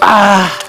아.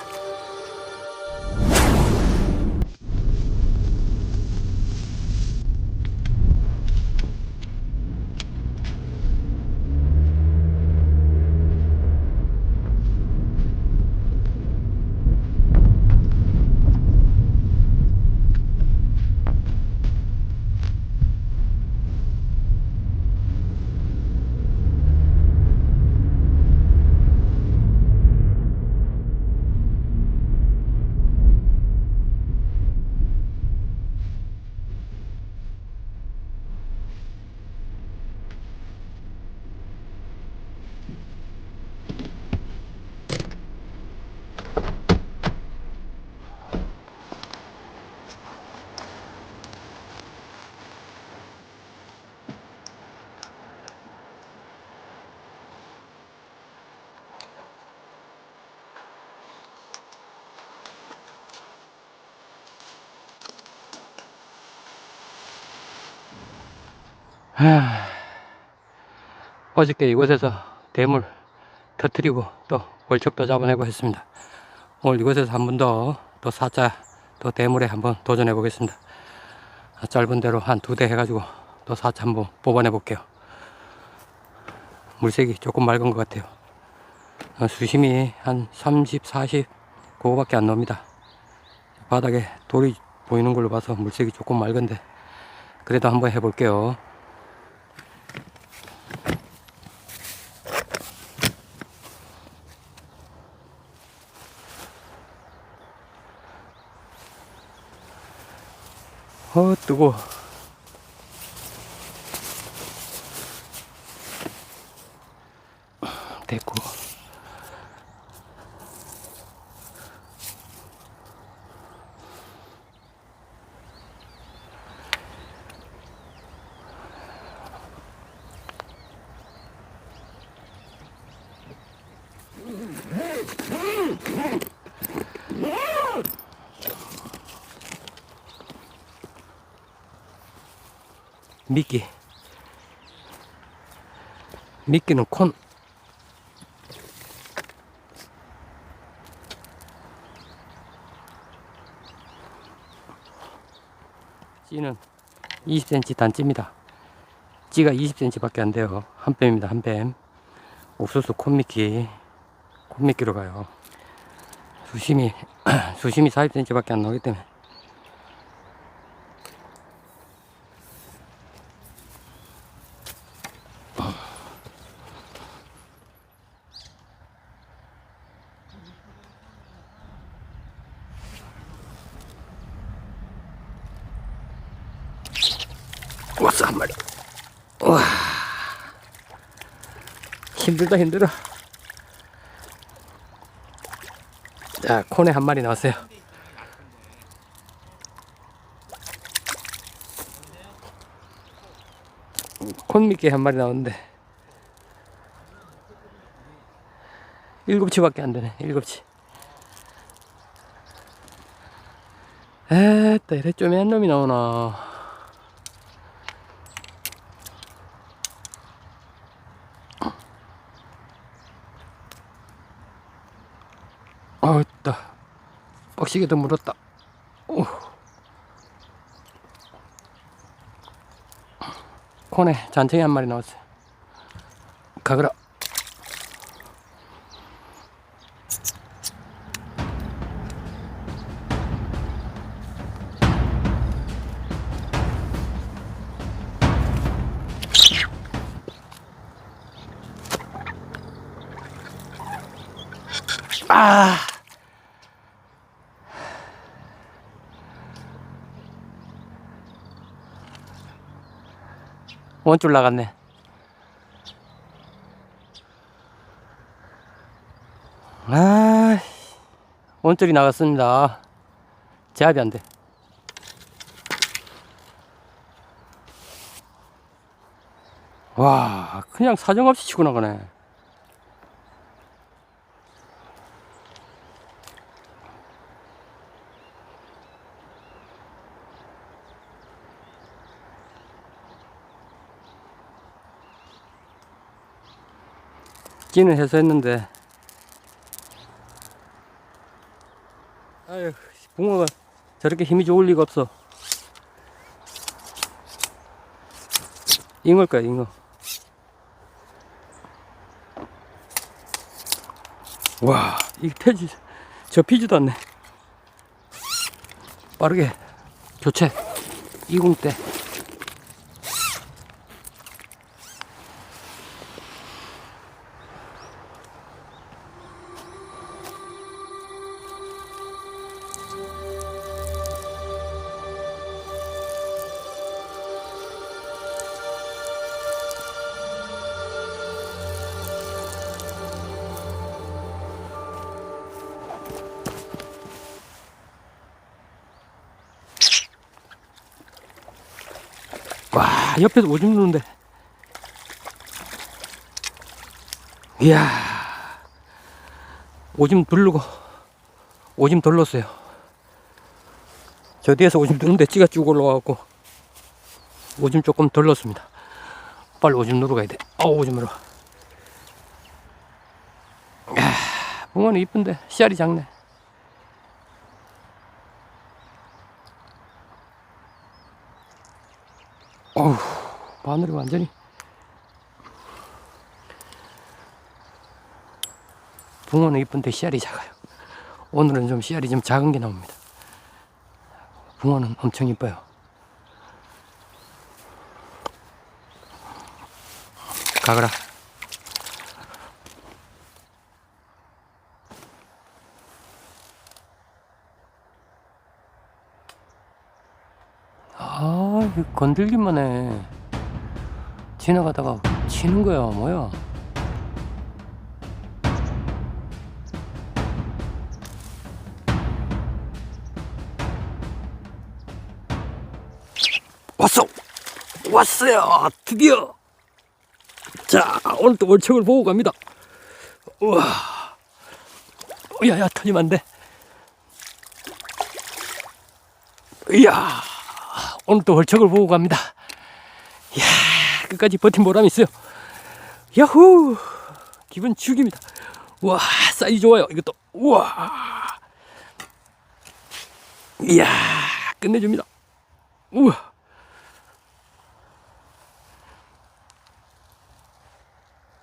하... 어저께 이곳에서 대물 터트리고 또 월척도 잡아내고 했습니다. 오늘 이곳에서 한 번 더 또 사자 또 대물에 한번 도전해 보겠습니다. 아, 짧은 대로 한 두 대 해가지고 또 사자 한번 뽑아내 볼게요. 물색이 조금 맑은 것 같아요. 어, 수심이 한 30, 40 그거밖에 안 나옵니다. 바닥에 돌이 보이는 걸로 봐서 물색이 조금 맑은데 그래도 한번 해볼게요. 어 뜨거 됐고 미끼. 미끼는 콘. 찌는 20cm 단찌입니다. 찌가 20cm 밖에 안 돼요. 한 뺨입니다 한뺨 옥수수 콘미끼. 콘미끼로 가요. 수심이 수심이 40cm 밖에 안 나오기 때문에 왔어 한 마리 와. 힘들다 힘들어. 자 콘에 한 마리 나왔어요. 콘 미끼 한 마리 나왔는데. 일곱 치밖에 안 되네 일곱 치. 에따 이래 쪼매한 놈이 나오나 어따 뻑시게도 물었다. 오. 콘에 잔챙이 한 마리 나왔어요. 가거라. 아 원줄 나갔네. 아, 원줄이 나갔습니다. 제압이 안 돼. 와, 그냥 사정없이 치고 나가네. 찌는 해소했는데 아유, 붕어가 저렇게 힘이 좋을 리가 없어. 잉어일 거야, 잉어. 와, 이 태지, 접히지도 않네. 빠르게 교체, 이공대. 와, 옆에서 오줌 누는데. 이야, 오줌 두르고, 오줌 돌렀어요. 저 뒤에서 오줌 누는데 찌가 쭉 올라와갖고, 오줌 조금 돌렀습니다. 빨리 오줌 누러 가야 돼. 어, 오줌 누러. 야, 붕어는 이쁜데, 씨알이 작네. 어우, 바늘이 완전히. 붕어는 이쁜데 씨알이 작아요. 오늘은 좀 씨알이 좀 작은 게 나옵니다. 붕어는 엄청 이뻐요. 가거라. 건들기만 해. 지나가다가 치는 거야, 뭐야? 왔어! 왔어요! 드디어! 자, 오늘 또 월척을 보고 갑니다. 우와. 야, 야, 터지면 안 돼. 이야. 오늘 또 월척을 보고 갑니다. 이야, 끝까지 버틴 보람이 있어요. 야후! 기분 죽입니다. 와, 사이즈 좋아요. 이것도, 우와! 이야, 끝내줍니다. 우와!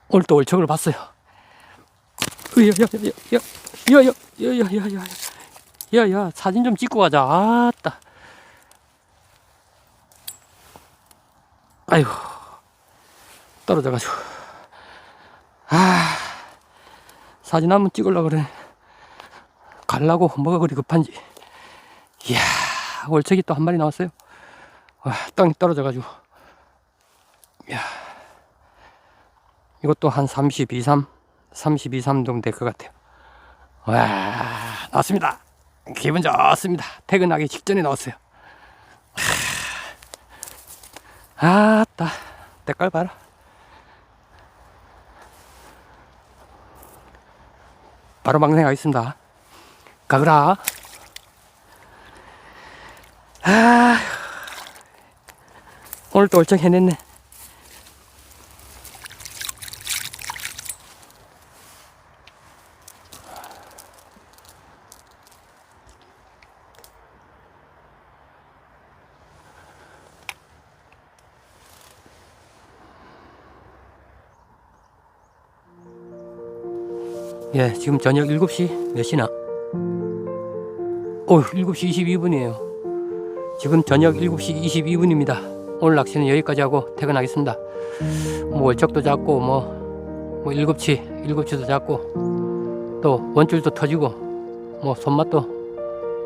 오늘 또 월척을 봤어요. 야야야야야야야야야야야야야 야야 사진 좀 찍고 가자. 아따. 아이고 떨어져가지고. 아 사진 한번 찍으려 그래. 갈라고 뭐가 그리 급한지. 이야 월척이 또 한 마리 나왔어요. 와 땅이 떨어져가지고. 이야 이것도 한 32, 3 32, 3 정도 될 것 같아요. 와 나왔습니다. 기분 좋습니다. 퇴근하기 직전에 나왔어요 아따 때깔 봐라. 바로 방생하겠습니다. 가거라. 아 오늘 또 얼쩍 해냈네 예, 지금 저녁 7시 몇 시나? 어, 7시 22분이에요. 지금 저녁 7시 22분입니다. 오늘 낚시는 여기까지 하고 퇴근하겠습니다. 뭐 월척도 잡고 뭐, 뭐 일곱치, 일곱치도 잡고 또 원줄도 터지고 뭐 손맛도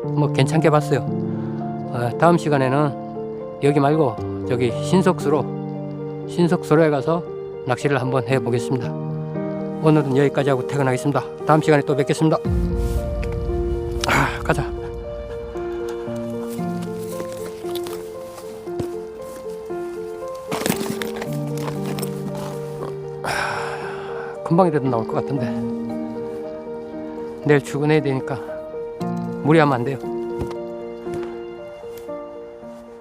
뭐 괜찮게 봤어요. 어, 다음 시간에는 여기 말고 저기 신석수로 신석수로에 가서 낚시를 한번 해보겠습니다. 오늘은 여기까지 하고 퇴근하겠습니다. 다음 시간에 또 뵙겠습니다. 아, 가자. 아, 금방이라도 나올 것 같은데 내일 출근해야 되니까 무리하면 안 돼요.